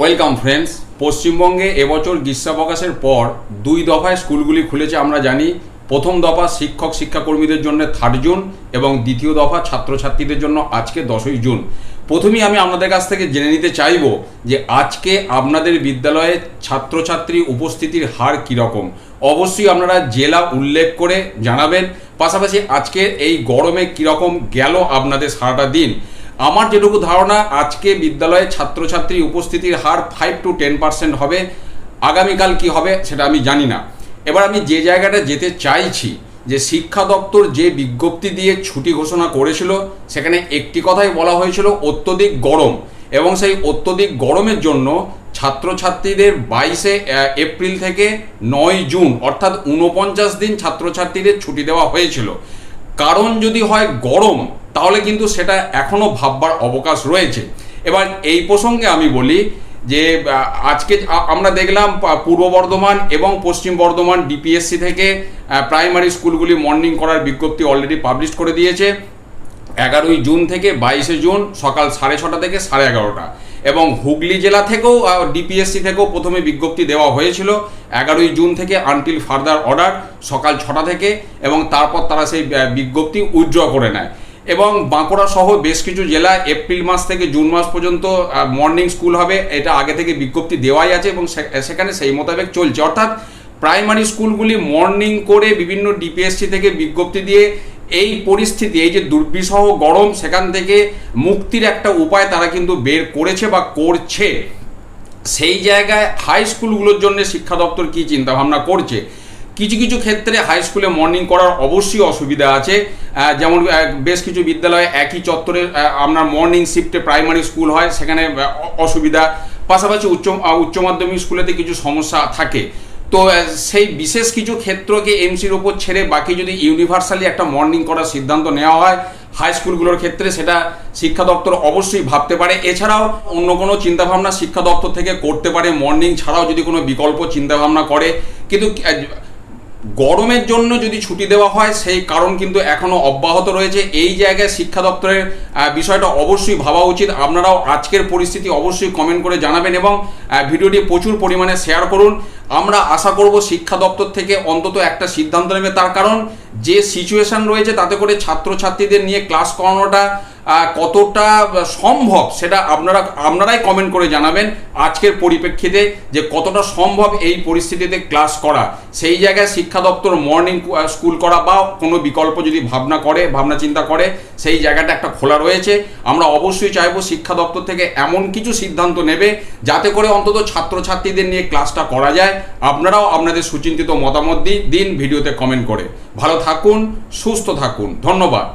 Welcome friends পশ্চিমবঙ্গে এবছর গ্রীষ্মাবকাশের পর দুই দফায় স্কুলগুলি খুলেছে, আমরা জানি। প্রথম দফা শিক্ষক, শিক্ষাকর্মীদের জন্য থার্ড জুন এবং দ্বিতীয় দফা ছাত্রছাত্রীদের জন্য আজকে দশই জুন। প্রথমেই আমি আপনাদের কাছ থেকে জেনে নিতে চাইব যে আজকে আপনাদের বিদ্যালয়ে ছাত্রছাত্রী উপস্থিতির হার কীরকম। অবশ্যই আপনারা জেলা উল্লেখ করে জানাবেন। পাশাপাশি আজকে এই গরমে কীরকম গেল আপনাদের সারাটা দিন? আমার যেটুকু ধারণা, আজকে বিদ্যালয়ে ছাত্রছাত্রী উপস্থিতির হার ফাইভ টু টেন পার্সেন্ট হবে। আগামীকাল কি হবে সেটা আমি জানি না। এবার আমি যে জায়গাটা যেতে চাইছি, যে শিক্ষা দপ্তর যে বিজ্ঞপ্তি দিয়ে ছুটি ঘোষণা করেছিল, সেখানে একটি কথাই বলা হয়েছিল, অত্যধিক গরম। এবং সেই অত্যধিক গরমের জন্য ছাত্রছাত্রীদের বাইশে এপ্রিল থেকে নয় জুন, অর্থাৎ উনপঞ্চাশ দিন ছাত্রছাত্রীদের ছুটি দেওয়া হয়েছিল। কারণ যদি হয় গরম তাহলে কিন্তু সেটা এখনও ভাববার অবকাশ রয়েছে। এবার এই প্রসঙ্গে আমি বলি যে আজকে আমরা দেখলাম পূর্ব বর্ধমান এবং পশ্চিম বর্ধমান ডিপিএসসি থেকে প্রাইমারি স্কুলগুলি মর্নিং করার বিজ্ঞপ্তি অলরেডি পাবলিশ করে দিয়েছে। এগারোই জুন থেকে বাইশে জুন সকাল সাড়ে ছটা থেকে সাড়ে এগারোটা। এবং হুগলি জেলা থেকেও ডিপিএসসি থেকেও প্রথমে বিজ্ঞপ্তি দেওয়া হয়েছিল। এগারোই জুন থেকে আনটিল ফার্দার অর্ডার সকাল ছটা থেকে এবং তারপর তারা সেই বিজ্ঞপ্তি উইথড্র করে নেয়। এবং বাঁকুড়া সহ বেশ কিছু জেলা এপ্রিল মাস থেকে জুন মাস পর্যন্ত মর্নিং স্কুল হবে, এটা আগে থেকে বিজ্ঞপ্তি দেওয়াই আছে এবং সেখানে সেই মোতাবেক চলছে। অর্থাৎ প্রাইমারি স্কুলগুলি মর্নিং করে বিভিন্ন ডিপিএসসি থেকে বিজ্ঞপ্তি দিয়ে এই পরিস্থিতি, এই যে দুর্বিষহ গরম সেখান থেকে মুক্তির একটা উপায় তারা কিন্তু বের করেছে বা করছে। সেই জায়গায় হাই স্কুলগুলোর জন্য শিক্ষা দপ্তর কী চিন্তাভাবনা করছে? কিছু কিছু ক্ষেত্রে হাই স্কুলে মর্নিং করার অবশ্যই অসুবিধা আছে। যেমন বেশ কিছু বিদ্যালয়ে একই চত্বরে আপনার মর্নিং শিফটে প্রাইমারি স্কুল হয়, সেখানে অসুবিধা। পাশাপাশি উচ্চ উচ্চ মাধ্যমিক স্কুলেতে কিছু সমস্যা থাকে। তো সেই বিশেষ কিছু ক্ষেত্রকে এমসির ওপর ছেড়ে বাকি যদি ইউনিভার্সালি একটা মর্নিং করার সিদ্ধান্ত নেওয়া হয় হাই স্কুলগুলোর ক্ষেত্রে সেটা শিক্ষা দপ্তর অবশ্যই ভাবতে পারে। এছাড়াও অন্য কোনো চিন্তাভাবনা শিক্ষা দপ্তর থেকে করতে পারে। মর্নিং ছাড়াও যদি কোনো বিকল্প চিন্তাভাবনা করে, কিন্তু গরমের জন্য যদি ছুটি দেওয়া হয়, সেই কারণ কিন্তু এখনও অব্যাহত রয়েছে। এই জায়গায় শিক্ষা দপ্তরের বিষয়টা অবশ্যই ভাবা উচিত। আপনারাও আজকের পরিস্থিতি অবশ্যই কমেন্ট করে জানাবেন এবং ভিডিওটি প্রচুর পরিমাণে শেয়ার করুন। আমরা আশা করব শিক্ষা দপ্তর থেকে অন্তত একটা সিদ্ধান্ত নেবে। তার কারণ যে সিচুয়েশন রয়েছে, তাতে করে ছাত্রছাত্রীদের নিয়ে ক্লাস করানোটা কতটা সম্ভব সেটা আপনারা, আপনারাই কমেন্ট করে জানাবেন আজকের পরিপ্রেক্ষিতে যে কতটা সম্ভব এই পরিস্থিতিতে ক্লাস করা। সেই জায়গায় শিক্ষা দপ্তর মর্নিং স্কুল করা বা কোনো বিকল্প যদি ভাবনা করে, ভাবনা চিন্তা করে, সেই জায়গাটা একটা খোলা রয়েছে। আমরা অবশ্যই চাইব শিক্ষা দপ্তর থেকে এমন কিছু সিদ্ধান্ত নেবে যাতে করে অন্তত ছাত্রছাত্রীদের নিয়ে ক্লাসটা করা যায়। আপনারাও আপনাদের সুচিন্তিত মতামত দিন দিন ভিডিওতে কমেন্ট করে। ভালো থাকুন সুস্থ থাকুন। ধন্যবাদ।